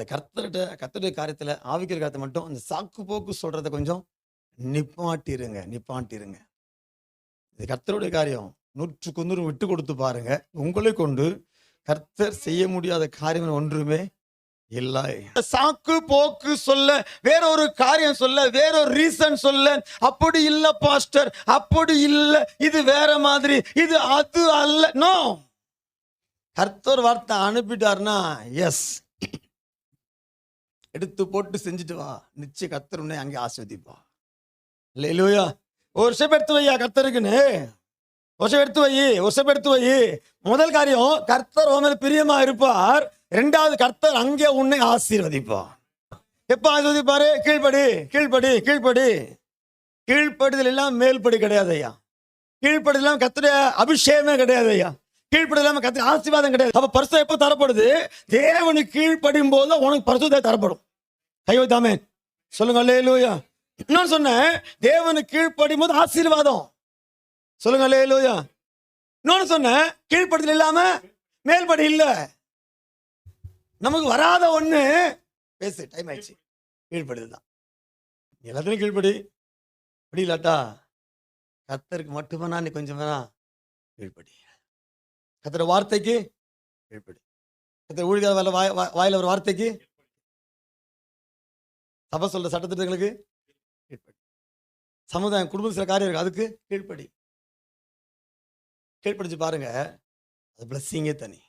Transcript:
இந்த கர்த்தர்கிட்ட கர்த்தருடைய காரியத்துல ஆவிக்கிற காரியத்தை மட்டும் அந்த சாக்கு போக்கு சொல்கிறத கொஞ்சம் நிப்பாட்டிருங்க நிப்பாட்டிருங்க. இது கர்த்தருடைய காரியம். நூற்றுக்கு நூறு விட்டு கொடுத்து பாருங்க. உங்களை கொண்டு கர்த்தர் செய்ய முடியாத காரியம் ஒன்றுமே இல்லை. சாக்கு போக்கு சொல்ல வேற ஒரு காரியம் சொல்ல வேற ஒரு ரீசன் சொல்ல அப்படி இல்ல பாஸ்டர் அப்படி இல்ல இது வேற மாதிரி இது அது அல்ல. நோ! கர்த்தர் வார்த்தை அனுப்பிட்டாருன்னா எஸ். எடுத்து போட்டு செஞ்சுட்டு வா. நிச்சயம் கர்த்தர் உன்னை அங்கே ஆஸ்வதிப்பா இல்லையா ஒரு ஸ்டெப் எடுத்து வையா கர்த்தருக்குன்னு? ஒரு ஸ்டெப் எடுத்து வை ஒரு ஸ்டெப் எடுத்து வை முதல் காரியம் கர்த்தர் உன் மேல பிரியமா இருப்பார். ரெண்டாவது கர்த்தர் அங்கே உன்னை ஆசீர்வதிப்பார். எப்ப ஆசீர்வதிப்பாரு? கீழ்படி கீழ்ப்படி கீழ்ப்படி. கீழ்ப்படுதல் எல்லாம் மேல்படி கிடையாது ஐயா கீழ்ப்படுதல் எல்லாம் கத்துடைய அபிஷேகமே கிடையாது ஐயா கீழ்ப்படி கத்து ஆசீர்வாதம் கிடையாது. அப்ப பரிசு எப்ப தரப்படுது? தேவனுக்கு கீழ்ப்படியும் போது உனக்கு பரிசுத்த தரப்படும். கைவத்தாமே சொல்லுங்க அல்லேலூயா. இன்னொன்னு சொன்னேன். தேவனுக்கு கீழ்ப்படியும் போது ஆசீர்வாதம். சொல்லுங்க அல்லேலூயா. இன்னொன்னு சொன்னேன். கீழ்ப்படுதல் இல்லாம மேல்படி இல்ல. நமக்கு வராத ஒண்ணு. பேசு டைம் ஆயிடுச்சு. கீழ்ப்படுதல் தான். எல்லாத்துலயும் கீழ்ப்படி. அப்படி இல்லாட்டா கத்தருக்கு மட்டுமே நான் நீ கொஞ்சம் வேணா கீழ்ப்படி. கத்திர வார்த்தைக்கு கீழ்ப்படி கத்திர ஊழியர் வாயில வாய் வாய்- வாயில ஒரு வார்த்தைக்கு சபை சொல்ற சட்டத்திட்டங்களுக்கு கீழ்ப்படி சமுதாயம் குடும்பத்தில் சில காரியம் இருக்கு. அதுக்கு கீழ்ப்படி. கீழ்ப்படிச்சு பாருங்க. அது பிளஸ்ஸிங்கே தனி.